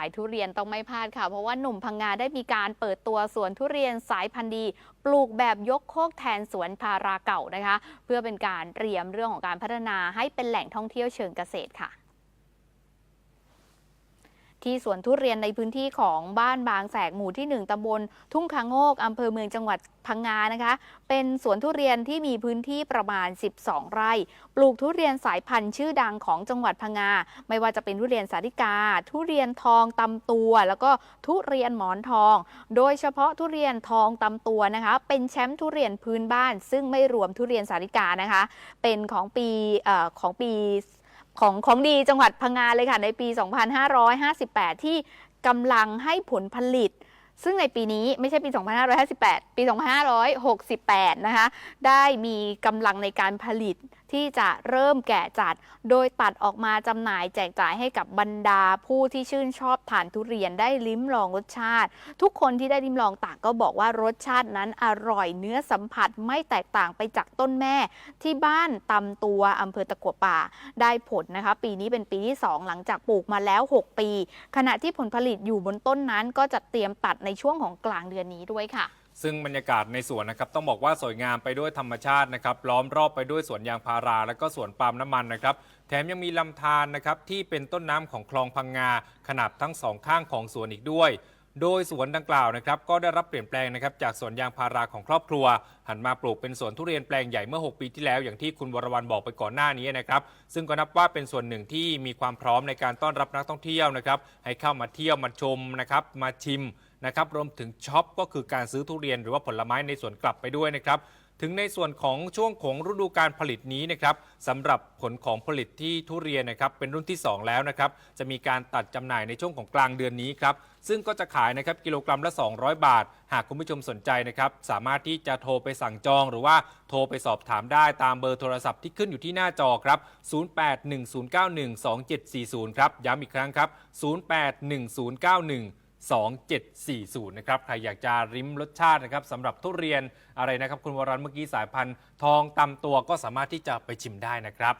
ายทุเรียนต้องไม่พลาดค่ะ เพราะว่าหนุ่มพังงาได้มีการเปิดตัวสวนทุเรียนสายพันธุ์ดี ปลูกแบบยกโคกแทนสวนพาราเก่านะคะ เพื่อเป็นการเตรียมเรื่องของการพัฒนาให้เป็นแหล่งท่องเที่ยวเชิงเกษตรค่ะ ที่สวนทุเรียนในพื้นที่ของบ้านบางแสกหมู่ที่ 1ตำบลทุ่งคาโงกอำเภอเมืองจังหวัดพังงานะคะ เป็นสวนทุเรียนที่มีพื้นที่ประมาณ 12 ไร่ ปลูกทุเรียนสายพันธุ์ชื่อดังของจังหวัดพังงา ไม่ว่าจะเป็นทุเรียนสาลิกา ทุเรียนทองตำตัว แล้วก็ทุเรียนหมอนทอง โดยเฉพาะทุเรียนทองตำตัวนะคะ เป็นแชมป์ทุเรียนพื้นบ้าน ซึ่งไม่รวมทุเรียนสาลิกานะคะ เป็นของปีออของปี ของของดีจังหวัดพังงาเลยค่ะ ในปี 2558 ที่กำลังให้ผลผลิต ซึ่งในปีนี้ไม่ใช่ปี 2558 ปี 2568 นะคะ ได้มีกำลังในการผลิต ที่จะเริ่มแก่จัด โดยตัดออกมาจำหน่ายแจกจ่ายให้กับบรรดาผู้ที่ชื่นชอบทานทุเรียนได้ลิ้มลองรสชาติ ทุกคนที่ได้ลิ้มลองต่างก็บอกว่ารสชาตินั้นอร่อยเนื้อสัมผัสไม่แตกต่างไปจากต้นแม่ ที่บ้านตำตัวอำเภอตะกัวป่าได้ผลนะคะ ปีนี้เป็นปีที่ 2 หลังจากปลูกมาแล้ว 6 ปี ขณะที่ผลผลิตอยู่บนต้นนั้นก็จะเตรียมตัดในช่วงของกลางเดือนนี้ด้วยค่ะ ซึ่งบรรยากาศในสวนนะครับต้องบอกว่าสวยงามไปด้วยธรรมชาตินะครับล้อมรอบไปด้วยสวนยางพารา และก็สวนปาล์มน้ำมันนะครับแถมยังมีลำธารนะครับที่เป็นต้นน้ำของคลองพังงา ขนาบทั้งสองข้างของสวนอีกด้วย โดยสวนดังกล่าวนะครับก็ได้รับเปลี่ยนแปลงนะครับจากสวนยางพาราของครอบครัว หันมาปลูกเป็นสวนทุเรียนแปลงใหญ่เมื่อ 6 ปีที่แล้วอย่างที่คุณวรวรรณบอกไปก่อนหน้านี้นะครับซึ่งก็นับว่าเป็นส่วนหนึ่งที่มีความพร้อมในการต้อนรับนักท่องเที่ยวนะครับให้เข้ามาเที่ยวมาชมนะครับมาชิมนะครับรวมถึงช็อปก็คือการซื้อทุเรียนหรือว่าผลไม้ในสวนกลับไปด้วยนะครับ ถึงในส่วนของช่วงของฤดูการผลิตนี้นะครับสำหรับผลของผลิตที่ทุเรียนนะครับเป็นรุ่นที่ 2 แล้วนะครับจะมีการตัดจำหน่ายในช่วงของกลางเดือนนี้ครับซึ่งก็จะขายนะครับกิโลกรัมละ 200 บาท หากคุณผู้ชมสนใจนะครับสามารถที่จะโทรไปสั่งจอง หรือว่าโทรไปสอบถามได้ตามเบอร์โทรศัพท์ที่ขึ้นอยู่ที่หน้าจอครับ 0810912740 ครับย้ำอีกครั้งครับ 081091 2740 นะครับ ใครอยากจะริมรสชาตินะครับสำหรับทุเรียนอะไรนะครับ คุณวรันเมื่อกี้สายพันธุ์ทองตำตัวก็สามารถที่จะไปชิมได้นะครับ